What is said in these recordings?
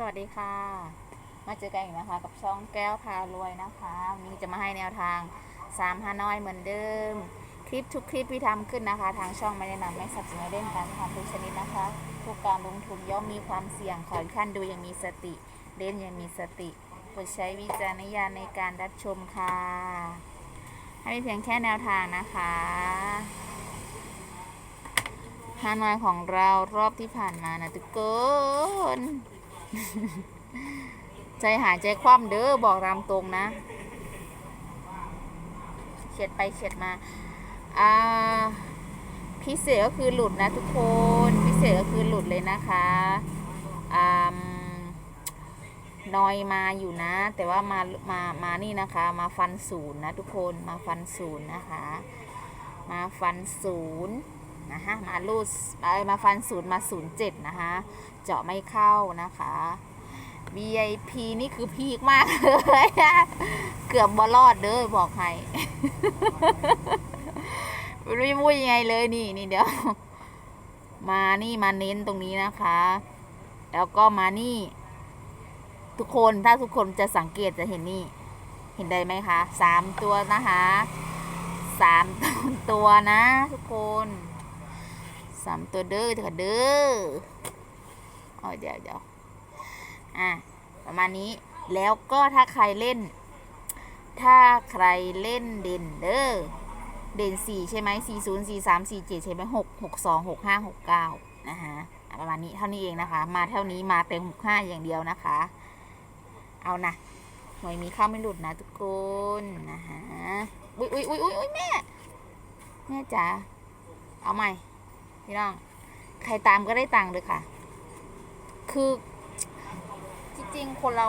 สวัสดีค่ะ มาเจอกันอีกนะคะ กับช่องแก้วพารวยนะคะวันนี้จะมาให้แนวทาง3ฮานอยเหมือนเดิม คลิปทุกคลิปที่ทำขึ้นนะคะ ทางช่องไม่แนะนำไม่สนับสนุนเล่นการพนันทุกชนิดนะคะทุกการลงทุนย่อมมีความเสี่ยงขอให้ท่านดูอย่างมีสติเล่นอย่างมีสติโปรดใช้วิจารณญาณในการรับชมค่ะ ให้เป็นเพียงแค่แนวทางนะคะฮานอยของเรารอบที่ผ่านมานะทุกคน ใจหายใจคว่ำเด้อบอกตามตรงนะเฉียดไปเฉียดมา อ่า พิเศษก็คือหลุดนะทุกคน พิเศษก็คือหลุดเลยนะคะอ่านอยมาอยู่นะ แต่ว่ามา มา มานี่นะคะ มาฟันศูนย์นะทุกคน มาฟันศูนย์นะคะ มาฟันศูนย์ นะคะมาลูดมาฟันศูนย์มาศูนย์เจ็ดนะคะเจาะไม่เข้านะคะ VIP นี่คือพีคมากเลยอะเกือบบอลอดเด้อบอกให้ไม่รู้จะพูดยังไงเลยนี่นี่เดี๋ยว มานี่มาเน้นตรงนี้นะคะ แล้วก็มานี่ ทุกคนถ้าทุกคนจะสังเกตจะเห็นนี่ เห็นได้ไหมคะสามตัวนะคะสามตัวนะทุกคน สามตัวเด้อเถอะเด้ออ๋อเดี๋ยวเดี๋ยวอะประมาณนี้แล้วก็ถ้าใครเล่น ถ้าใครเล่นเด่นเด้อเด่นสี่ใช่ไหมสี่ศูนย์สี่สามสี่เจ็ดใช่ไหมหกหกสองหกห้าหกเก้านะคะ ประมาณนี้เท่านี้เองนะคะ มาเท่านี้มาเต็มหกห้าอย่างเดียวนะคะ เอานะหวยมีข้าวไม่หลุดนะทุกคนนะคะอุ้ยอุ้ยอุ้ยอุ้ยอุ้ยแม่ แม่จ๋าเอาใหม่ พี่น้อง ใครตามก็ได้ตังค์เลยค่ะ คือจริงๆ คนเรา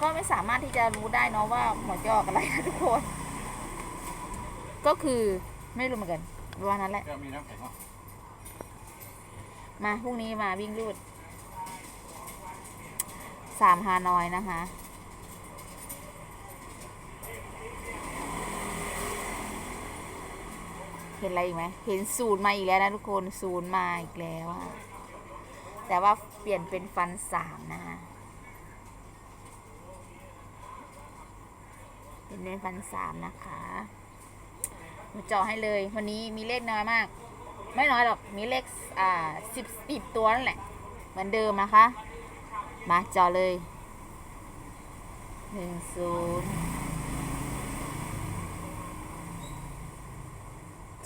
ก็ไม่สามารถที่จะรู้ได้เนาะว่าหมวดจะออกอะไรนะทุกคน ก็คือไม่รู้เหมือนกันว่านั้นแหละก็มีน้ำแข็งอะมาพรุ่งนี้มาวิ่งรูดสามฮานอยนะคะ เห็นอะไรอีกไหมเห็นศูนย์มาอีกแล้วนะทุกคนศูนย์มาอีกแล้วอะแต่ว่าเปลี่ยนเป็นฟันสามนะคะเป็นเป็นฟันสามนะคะมาเจาะให้เลย วันนี้มีเลขน้อยมาก ไม่น้อยหรอกมีเลขอ่าสิบสิบตัวนั่นแหละ เหมือนเดิมนะคะ มาเจาะเลยหนึ่งศูนย์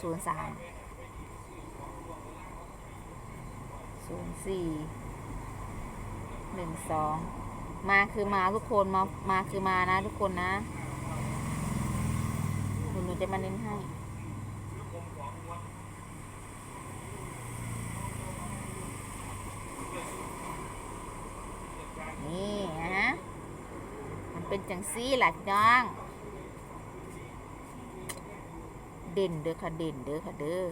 ศูนย์สามศูนย์สี่หนึ่งสองมาคือมาทุกคนมามาคือมานะทุกคนนะหนูหนูจะมาเน้นให้นี่นะฮะมันเป็นจังซี่แหละพี่น้อง เด่นเด้อค่ะเด่นเด้อค่ะเด้อ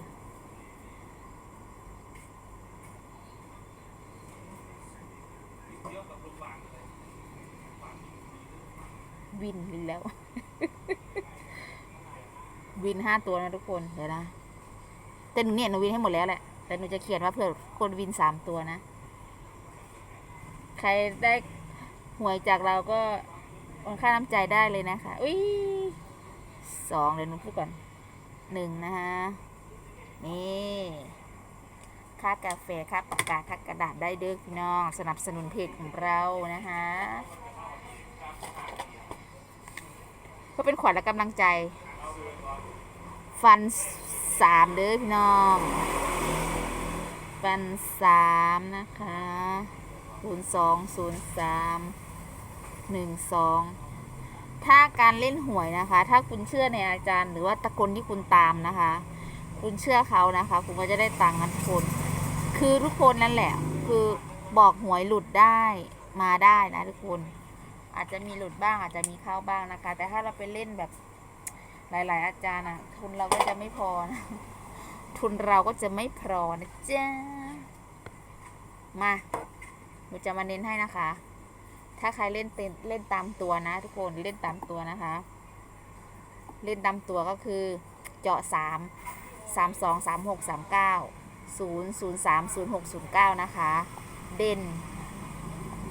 วินวินแล้ว วินห้าตัวนะทุกคนเดี๋ยวนะแต่หนูเนี่ยหนูวินให้หมดแล้วแหละแต่หนูจะเขียนว่าเผื่อคนวินสามตัวนะ ใครได้หวยจากเราก็โอนค่าน้ำใจได้เลยนะคะ อุ้ยสองเดี๋ยวหนูพูดก่อน หนึ่งนะคะนี่ค่ากาแฟค่าปากกาค่ากระดาษได้เด้อพี่น้อง สนับสนุนเพจของเรานะคะเพื่อเป็นขวัญและกำลังใจ ฟันสามเด้อพี่น้อง ฟันสามนะคะศูนย์สองศูนย์สามหนึ่งสอง ถ้าการเล่นหวยนะคะ ถ้าคุณเชื่อในอาจารย์ หรือว่าตะกลที่คุณตามนะคะ คุณเชื่อเขานะคะ คุณก็จะได้ตังค์กันทุกคน คือทุกคนนั่นแหละ คือบอกหวยหลุดได้มาได้นะทุกคน อาจจะมีหลุดบ้างอาจจะมีเข้าบ้างนะคะ แต่ถ้าเราไปเล่นแบบหลาย ๆ อาจารย์อะทุนเราก็จะไม่พอนะทุนเราก็จะไม่พอนะจ๊ะมาหนูจะมาเน้นให้นะคะ ถ้าใครเล่นเต็มเล่นตามตัวนะ ทุกคนเล่นตามตัวนะคะ เล่นตามตัวก็คือเจาะสามสามสองสามหกสามเก้าศูนย์ศูนย์สามศูนย์หกศูนย์เก้านะคะ เด่น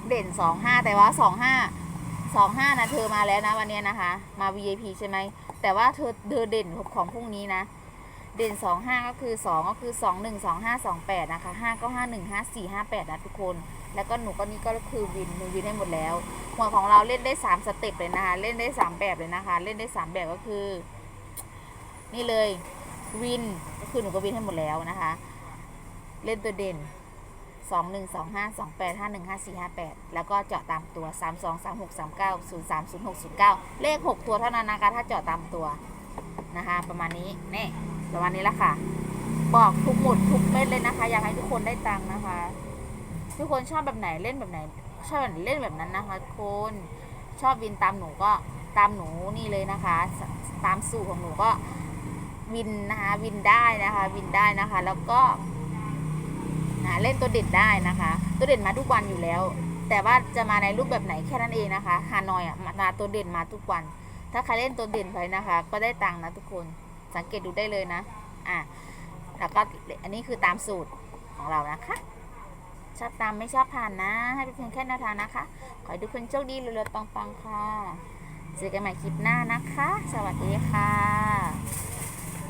เด่นสองห้าแต่ว่าสองห้าสองห้านะเธอมาแล้วนะวันนี้นะคะ มา VIP ใช่ไหมแต่ว่าเธอเธอเด่นของพรุ่งนี้นะ เด่นสองห้าก็คือสองก็คือสองหนึ่งสองห้าสองแปดนะคะห้าก็ห้าหนึ่งห้าสี่ห้าแปดนะทุกคน แล้วก็หนูก็นี่ก็คือวินหนูวินให้หมดแล้ว หัวของเราเล่นได้สามสเต็ปเลยนะคะ เล่นได้สามแบบเลยนะคะ เล่นได้สามแบบก็คือ นี่เลยวินก็คือหนูก็วินให้หมดแล้วนะคะ เล่นตัวเด่นสองหนึ่งสองห้าสองแปดห้าหนึ่งห้าสี่ห้าแปดแล้วก็เจาะตามตัวสามสองสามหกสามเก้าศูนย์สามศูนย์หกศูนย์เก้าเลขหกตัวเท่านั้นนะคะ ถ้าเจาะตามตัวนะคะ ประมาณนี้ นี่ ประมาณนี้ละค่ะ บอกทุกหมุดทุกเม็ดเลยนะคะ อยากให้ทุกคนได้ตังค์นะคะ ทุกคนชอบแบบไหนเล่นแบบไหน ชอบแบบเล่นแบบนั้นนะคะทุกคนชอบวินตามหนูก็ตามหนูนี่เลยนะคะ ตามสูตรของหนูก็วินนะคะวินได้นะคะวินได้นะคะ แล้วก็นะเล่นตัวเด่นได้นะคะ ตัวเด่นมาทุกวันอยู่แล้ว แต่ว่าจะมาในรูปแบบไหนแค่นั้นเองนะคะฮานอยอะมาตัวเด่นมาทุกวัน ถ้าใครเล่นตัวเด่นไปนะคะ ก็ได้ตังค์นะทุกคน สังเกตดูได้เลยนะ อะ แล้วก็อันนี้คือตามสูตรของเรานะคะ ชอบตามไม่ชอบผ่านนะ ให้เป็นเพียงแค่แนวทางนะคะ ขอให้ทุกคนโชคดีเรือๆปังๆค่ะ เจอกันใหม่คลิปหน้านะคะ สวัสดีค่ะ